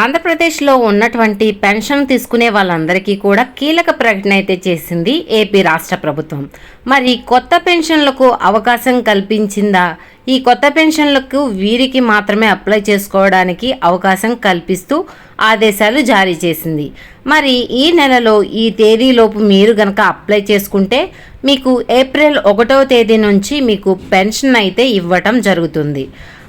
ఆంధ్రప్రదేశ్లో ఉన్నటువంటి పెన్షన్ తీసుకునే వాళ్ళందరికీ కూడా కీలక ప్రకటన అయితే చేసింది ఏపీ రాష్ట్ర ప్రభుత్వం. మరి కొత్త పెన్షన్లకు అవకాశం కల్పించిందా? ఈ కొత్త పెన్షన్లకు వీరికి మాత్రమే అప్లై చేసుకోవడానికి అవకాశం కల్పిస్తూ ఆదేశాలు జారీ చేసింది. మరి ఈ నెలలో ఈ తేదీలోపు మీరు గనక అప్లై చేసుకుంటే మీకు ఏప్రిల్ ఒకటవ తేదీ నుంచి మీకు పెన్షన్ అయితే ఇవ్వటం జరుగుతుంది.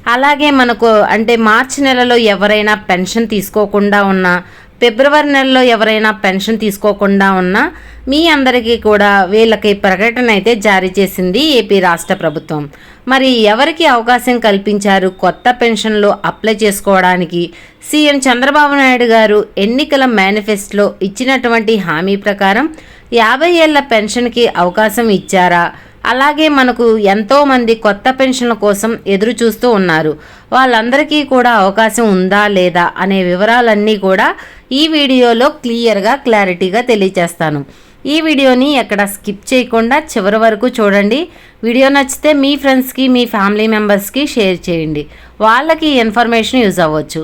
అలాగే మనకు అంటే మార్చి నెలలో ఎవరైనా పెన్షన్ తీసుకోకుండా ఉన్నా ఫిబ్రవరి నెలలో ఎవరైనా పెన్షన్ తీసుకోకుండా ఉన్నా మీ అందరికీ కూడా వీళ్ళకి ప్రకటన అయితే జారీ చేసింది ఏపీ రాష్ట్ర ప్రభుత్వం. మరి ఎవరికి అవకాశం కల్పించారు? కొత్త పెన్షన్లు అప్లై చేసుకోవడానికి సీఎం చంద్రబాబు నాయుడు గారు ఎన్నికల మేనిఫెస్టోలో ఇచ్చినటువంటి హామీ ప్రకారం యాభై ఏళ్ళ పెన్షన్కి అవకాశం ఇచ్చారా? అలాగే మనకు ఎంతోమంది కొత్త పెన్షన్ల కోసం ఎదురు చూస్తూ ఉన్నారు. వాళ్ళందరికీ కూడా అవకాశం ఉందా లేదా అనే వివరాలన్నీ కూడా ఈ వీడియోలో క్లియర్గా క్లారిటీగా తెలియచేస్తాను. ఈ వీడియోని ఎక్కడ స్కిప్ చేయకుండా చివరి వరకు చూడండి. వీడియో నచ్చితే మీ ఫ్రెండ్స్కి మీ ఫ్యామిలీ మెంబర్స్కి షేర్ చేయండి. వాళ్ళకి ఇన్ఫర్మేషన్ యూజ్ అవ్వచ్చు.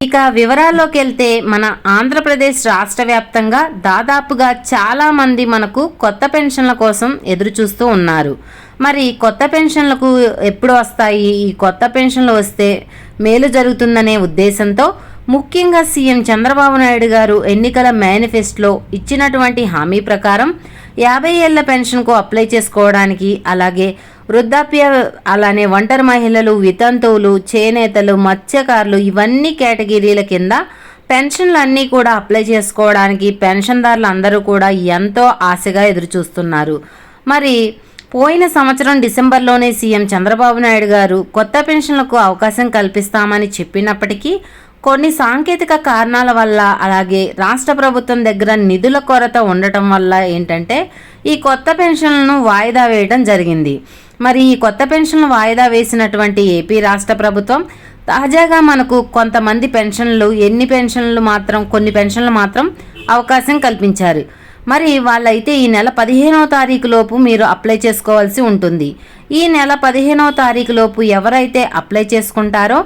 ఇక వివరాల్లోకి వెళ్తే మన ఆంధ్రప్రదేశ్ రాష్ట్ర వ్యాప్తంగా దాదాపుగా చాలా మంది మనకు కొత్త పెన్షన్ల కోసం ఎదురు చూస్తూ ఉన్నారు. మరి కొత్త పెన్షన్లకు ఎప్పుడు వస్తాయి? ఈ కొత్త పెన్షన్లు వస్తే మేలు జరుగుతుందనే ఉద్దేశంతో ముఖ్యంగా సీఎం చంద్రబాబు నాయుడు గారు ఎన్నికల మేనిఫెస్టోలో ఇచ్చినటువంటి హామీ ప్రకారం యాభై ఏళ్ళ పెన్షన్కు అప్లై చేసుకోవడానికి అలాగే వృద్ధాప్య అలానే ఒంటరి మహిళలు వితంతువులు చేనేతలు మత్స్యకారులు ఇవన్నీ కేటగిరీల కింద పెన్షన్లు అన్నీ కూడా అప్లై చేసుకోవడానికి పెన్షన్దారులు అందరూ కూడా ఎంతో ఆశగా ఎదురుచూస్తున్నారు. మరి పోయిన సంవత్సరం డిసెంబర్లోనే సీఎం చంద్రబాబు నాయుడు గారు కొత్త పెన్షన్లకు అవకాశం కల్పిస్తామని చెప్పినప్పటికీ కొన్ని సాంకేతిక కారణాల వల్ల అలాగే రాష్ట్ర ప్రభుత్వం దగ్గర నిధుల కొరత ఉండటం వల్ల ఏంటంటే ఈ కొత్త పెన్షన్లను వాయిదా వేయడం జరిగింది. మరి ఈ కొత్త పెన్షన్లు వాయిదా వేసినటువంటి ఏపీ రాష్ట్ర ప్రభుత్వం తాజాగా మనకు కొంతమంది పెన్షన్లు ఎన్ని పెన్షన్లు మాత్రం కొన్ని పెన్షన్లు మాత్రం అవకాశం కల్పించారు. మరి వాళ్ళైతే ఈ నెల పదిహేనవ తారీఖు లోపు మీరు అప్లై చేసుకోవాల్సి ఉంటుంది. ఈ నెల పదిహేనవ తారీఖు లోపు ఎవరైతే అప్లై చేసుకుంటారో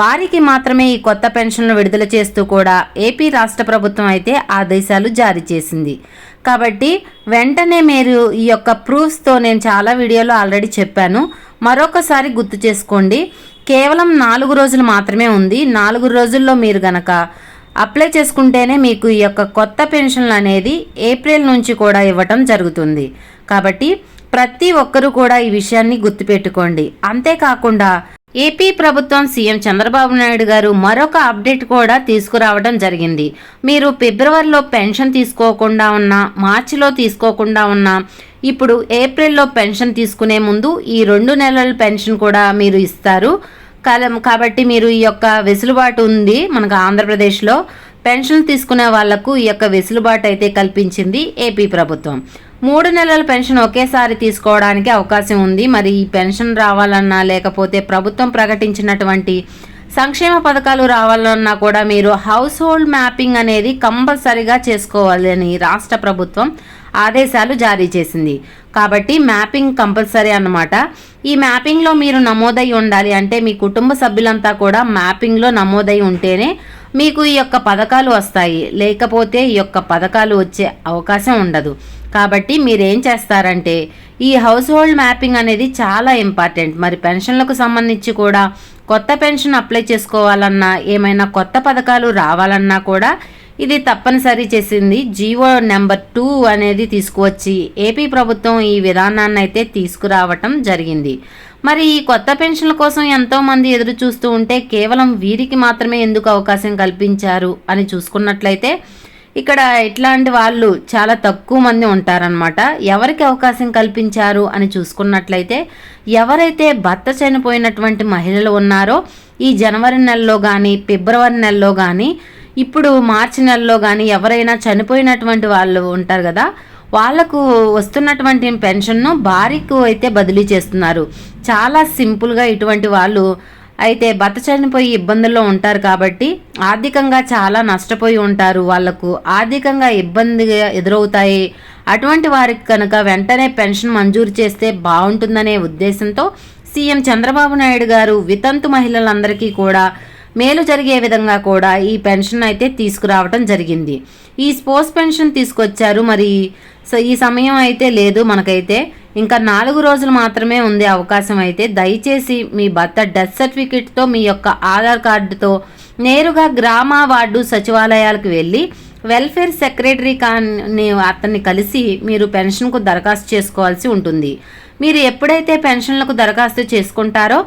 వారికి మాత్రమే ఈ కొత్త పెన్షన్లు విడుదల చేస్తూ కూడా ఏపీ రాష్ట్ర ప్రభుత్వం అయితే ఆదేశాలు జారీ చేసింది. కాబట్టి వెంటనే మీరు ఈ యొక్క ప్రూఫ్స్తో నేను చాలా వీడియోలో ఆల్రెడీ చెప్పాను. మరొకసారి గుర్తు చేసుకోండి కేవలం నాలుగు రోజులు మాత్రమే ఉంది. నాలుగు రోజుల్లో మీరు గనక అప్లై చేసుకుంటేనే మీకు ఈ యొక్క కొత్త పెన్షన్లు అనేది ఏప్రిల్ నుంచి కూడా ఇవ్వటం జరుగుతుంది. కాబట్టి ప్రతి ఒక్కరూ కూడా ఈ విషయాన్ని గుర్తుపెట్టుకోండి. అంతేకాకుండా ఏపీ ప్రభుత్వం సీఎం చంద్రబాబు నాయుడు గారు మరొక అప్డేట్ కూడా తీసుకురావడం జరిగింది. మీరు ఫిబ్రవరిలో పెన్షన్ తీసుకోకుండా ఉన్నా మార్చిలో తీసుకోకుండా ఉన్నా ఇప్పుడు ఏప్రిల్లో పెన్షన్ తీసుకునే ముందు ఈ రెండు నెలల పెన్షన్ కూడా మీరు ఇస్తారు. కాలం కాబట్టి మీరు ఈ యొక్క వెసులుబాటు ఉంది మనకు ఆంధ్రప్రదేశ్లో. పెన్షన్ తీసుకునే వాళ్ళకు ఈ యొక్క వెసులుబాటు అయితే కల్పించింది ఏపీ ప్రభుత్వం. మూడు నెలల పెన్షన్ ఒకేసారి తీసుకోవడానికి అవకాశం ఉంది. మరి ఈ పెన్షన్ రావాలన్నా లేకపోతే ప్రభుత్వం ప్రకటించినటువంటి సంక్షేమ పథకాలు రావాలన్నా కూడా మీరు హౌస్ హోల్డ్ మ్యాపింగ్ అనేది కంపల్సరిగా చేసుకోవాలని రాష్ట్ర ప్రభుత్వం ఆదేశాలు జారీ చేసింది. కాబట్టి మ్యాపింగ్ కంపల్సరీ అన్నమాట. ఈ మ్యాపింగ్లో మీరు నమోదై ఉండాలి అంటే మీ కుటుంబ సభ్యులంతా కూడా మ్యాపింగ్లో నమోదై ఉంటేనే మీకు ఈ యొక్క పథకాలు వస్తాయి. లేకపోతే ఈ యొక్క పథకాలు వచ్చే అవకాశం ఉండదు. కాబట్టి మీరేం చేస్తారంటే ఈ హౌస్ హోల్డ్ మ్యాపింగ్ అనేది చాలా ఇంపార్టెంట్. మరి పెన్షన్లకు సంబంధించి కూడా కొత్త పెన్షన్ అప్లై చేసుకోవాలన్నా ఏమైనా కొత్త పథకాలు రావాలన్నా కూడా ఇది తప్పనిసరి చేసింది జీవో నెంబర్ టూ అనేది తీసుకువచ్చి ఏపీ ప్రభుత్వం ఈ విధానాన్ని అయితే తీసుకురావటం జరిగింది. మరి ఈ కొత్త పెన్షన్ల కోసం ఎంతోమంది ఎదురు చూస్తూ ఉంటే కేవలం వీరికి మాత్రమే ఎందుకు అవకాశం కల్పించారు అని చూసుకున్నట్లయితే ఇక్కడ ఇట్లాంటి వాళ్ళు చాలా తక్కువ మంది ఉంటారనమాట ఎవరికి అవకాశం కల్పించారు అని చూసుకున్నట్లయితే ఎవరైతే భర్త చనిపోయినటువంటి మహిళలు ఉన్నారో ఈ జనవరి నెలలో కానీ ఫిబ్రవరి నెలలో కానీ ఇప్పుడు మార్చి నెలలో కానీ ఎవరైనా చనిపోయినటువంటి వాళ్ళు ఉంటారు కదా వాళ్ళకు వస్తున్నటువంటి పెన్షన్ను భార్యకు అయితే బదిలీ చేస్తున్నారు. చాలా సింపుల్గా ఇటువంటి వాళ్ళు అయితే భర్త చనిపోయి ఇబ్బందుల్లో ఉంటారు కాబట్టి ఆర్థికంగా చాలా నష్టపోయి ఉంటారు. వాళ్ళకు ఆర్థికంగా ఇబ్బందిగా ఎదురవుతాయి. అటువంటి వారికి కనుక వెంటనే పెన్షన్ మంజూరు చేస్తే బాగుంటుందనే ఉద్దేశంతో సీఎం చంద్రబాబు నాయుడు గారు వితంతు మహిళలందరికీ కూడా మేలు జరిగే విధంగా కూడా ఈ పెన్షన్ అయితే తీసుకురావటం జరిగింది. ఈ స్పోర్ట్స్ పెన్షన్ తీసుకొచ్చారు. మరి ఈ సమయం అయితే లేదు మనకైతే. ఇంకా నాలుగు రోజులు మాత్రమే ఉంది అవకాశం అయితే. దయచేసి మీ భర్త డెత్ సర్టిఫికెట్తో మీ యొక్క ఆధార్ కార్డుతో నేరుగా గ్రామ వార్డు సచివాలయాలకు వెళ్ళి వెల్ఫేర్ సెక్రటరీ కానీ అతన్ని కలిసి మీరు పెన్షన్కు దరఖాస్తు చేసుకోవాల్సి ఉంటుంది. మీరు ఎప్పుడైతే పెన్షన్లకు దరఖాస్తు చేసుకుంటారో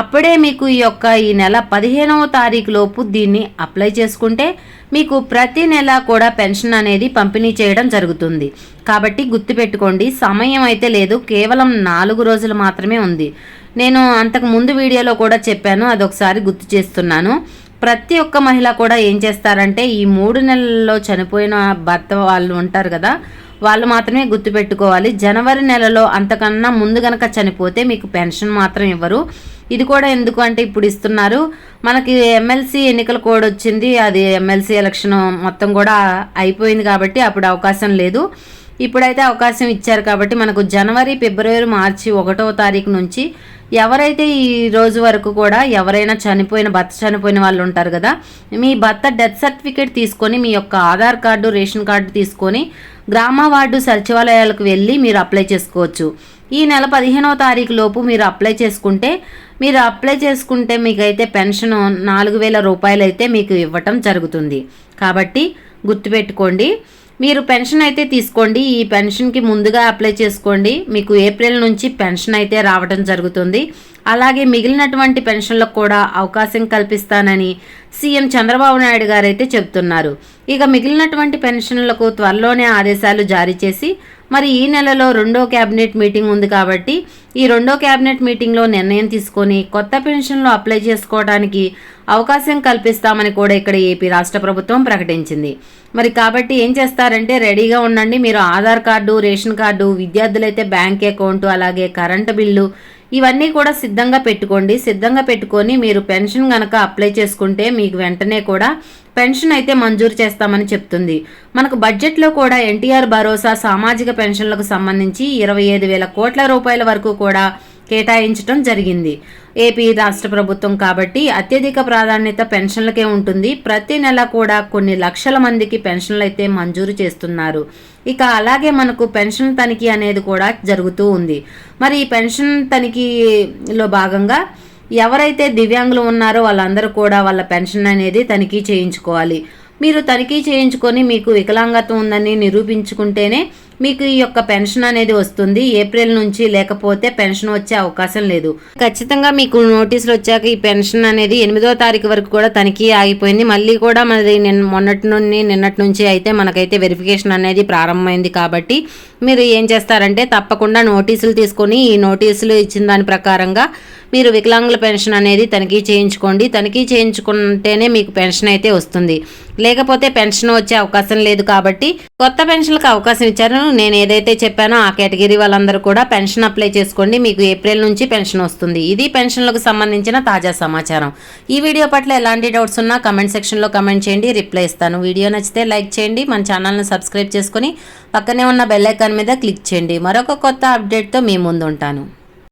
అప్పుడే మీకు ఈ యొక్క ఈ నెల పదిహేనవ తారీఖు లోపు దీన్ని అప్లై చేసుకుంటే మీకు ప్రతి నెల కూడా పెన్షన్ అనేది పంపిణీ చేయడం జరుగుతుంది. కాబట్టి గుర్తుపెట్టుకోండి సమయం అయితే లేదు కేవలం నాలుగు రోజులు మాత్రమే ఉంది. నేను అంతకు ముందు వీడియోలో కూడా చెప్పాను అదొకసారి గుర్తు చేస్తున్నాను. ప్రతి ఒక్క మహిళ కూడా ఏం చేస్తారంటే ఈ మూడు నెలల్లో చనిపోయిన భర్త వాళ్ళు ఉంటారు కదా వాళ్ళు మాత్రమే గుర్తుపెట్టుకోవాలి. జనవరి నెలలో అంతకన్నా ముందు గనక చనిపోతే మీకు పెన్షన్ మాత్రం ఇవ్వరు. ఇది కూడా ఎందుకు అంటే ఇప్పుడు ఇస్తున్నారు. మనకి ఎమ్మెల్సీ ఎన్నికల కోడ్ వచ్చింది. అది ఎమ్మెల్సీ ఎలక్షన్ మొత్తం కూడా అయిపోయింది కాబట్టి అప్పుడు అవకాశం లేదు. ఇప్పుడైతే అవకాశం ఇచ్చారు కాబట్టి మనకు జనవరి ఫిబ్రవరి మార్చి ఒకటో తారీఖు నుంచి ఎవరైతే ఈ రోజు వరకు కూడా ఎవరైనా చనిపోయిన భర్త చనిపోయిన వాళ్ళు ఉంటారు కదా మీ భర్త డెత్ సర్టిఫికేట్ తీసుకొని మీ యొక్క ఆధార్ కార్డు రేషన్ కార్డు తీసుకొని గ్రామ వార్డు సచివాలయాలకు వెళ్ళి మీరు అప్లై చేసుకోవచ్చు. ఈ నెల పదిహేనవ తారీఖు లోపు మీరు అప్లై చేసుకుంటే మీరు అప్లై చేసుకుంటే మీకైతే పెన్షన్ నాలుగు వేల రూపాయలు అయితే మీకు ఇవ్వటం జరుగుతుంది. కాబట్టి గుర్తుపెట్టుకోండి మీరు పెన్షన్ అయితే తీసుకోండి. ఈ పెన్షన్కి ముందుగా అప్లై చేసుకోండి. మీకు ఏప్రిల్ నుంచి పెన్షన్ అయితే రావడం జరుగుతుంది. అలాగే మిగిలినటువంటి పెన్షన్లకు కూడా అవకాశం కల్పిస్తానని సీఎం చంద్రబాబు నాయుడు గారు అయితే చెబుతున్నారు. ఇక మిగిలినటువంటి పెన్షన్లకు త్వరలోనే ఆదేశాలు జారీ చేసి మరి ఈ నెలలో రెండో క్యాబినెట్ మీటింగ్ ఉంది కాబట్టి ఈ రెండో క్యాబినెట్ మీటింగ్లో నిర్ణయం తీసుకొని కొత్త పెన్షన్లు అప్లై చేసుకోవడానికి అవకాశం కల్పిస్తామని కూడా ఇక్కడ ఏపీ రాష్ట్ర ప్రభుత్వం ప్రకటించింది. మరి కాబట్టి ఏం చేస్తారంటే రెడీగా ఉండండి. మీరు ఆధార్ కార్డు రేషన్ కార్డు విద్యార్థులైతే బ్యాంక్ అకౌంట్ అలాగే కరెంటు బిల్లు ఇవన్నీ కూడా సిద్ధంగా పెట్టుకోండి. సిద్ధంగా పెట్టుకొని మీరు పెన్షన్ కనుక అప్లై చేసుకుంటే మీకు వెంటనే కూడా పెన్షన్ అయితే మంజూరు చేస్తామని చెప్తుంది. మనకు బడ్జెట్లో కూడా ఎన్టీఆర్ భరోసా సామాజిక పెన్షన్లకు సంబంధించి ఇరవై ఐదు వేల కోట్ల రూపాయల వరకు కూడా కేటాయించడం జరిగింది. ఏపీ రాష్ట్ర ప్రభుత్వం కాబట్టి అత్యధిక ప్రాధాన్యత పెన్షన్లకే ఉంటుంది. ప్రతి నెల కూడా కొన్ని లక్షల మందికి పెన్షన్లు అయితే మంజూరు చేస్తున్నారు. ఇక అలాగే మనకు పెన్షన్ తనిఖీ అనేది కూడా జరుగుతూ ఉంది. మరి ఈ పెన్షన్ తనిఖీలో భాగంగా ఎవరైతే దివ్యాంగులు ఉన్నారో వాళ్ళందరూ కూడా వాళ్ళ పెన్షన్ అనేది తనిఖీ చేయించుకోవాలి. మీరు తనిఖీ చేయించుకొని మీకు వికలాంగత్వం ఉందని నిరూపించుకుంటేనే మీకు ఈ యొక్క పెన్షన్ అనేది వస్తుంది. ఏప్రిల్ నుంచి లేకపోతే పెన్షన్ వచ్చే అవకాశం లేదు. ఖచ్చితంగా మీకు నోటీసులు వచ్చాక ఈ పెన్షన్ అనేది ఎనిమిదో తారీఖు వరకు కూడా తనిఖీ ఆగిపోయింది. మళ్ళీ కూడా మనది నిన్న మొన్నటి నుండి నిన్నటి నుంచి అయితే మనకైతే వెరిఫికేషన్ అనేది ప్రారంభమైంది కాబట్టి మీరు ఏం చేస్తారంటే తప్పకుండా నోటీసులు తీసుకొని ఈ నోటీసులు ఇచ్చిన దాని ప్రకారంగా మీరు వికలాంగుల పెన్షన్ అనేది తనిఖీ చేయించుకోండి. తనిఖీ చేయించుకుంటేనే మీకు పెన్షన్ అయితే వస్తుంది. లేకపోతే పెన్షన్ వచ్చే అవకాశం లేదు కాబట్టి కొత్త పెన్షన్లకు అవకాశం ఇచ్చారు. నేను ఏదైతే చెప్పానో ఆ కేటగిరీ వాళ్ళందరూ కూడా పెన్షన్ అప్లై చేసుకోండి. మీకు ఏప్రిల్ నుంచి పెన్షన్ వస్తుంది. ఇది పెన్షన్లకు సంబంధించిన తాజా సమాచారం. ఈ వీడియో పట్ల ఎలాంటి డౌట్స్ ఉన్నా కమెంట్ సెక్షన్లో కమెంట్ చేయండి. రిప్లై ఇస్తాను. వీడియో నచ్చితే లైక్ చేయండి. మన ఛానల్ని సబ్స్క్రైబ్ చేసుకొని పక్కనే ఉన్న బెల్ ఐకాన్ మీద క్లిక్ చేయండి. మరొక కొత్త అప్డేట్తో మీ ముందు ఉంటాను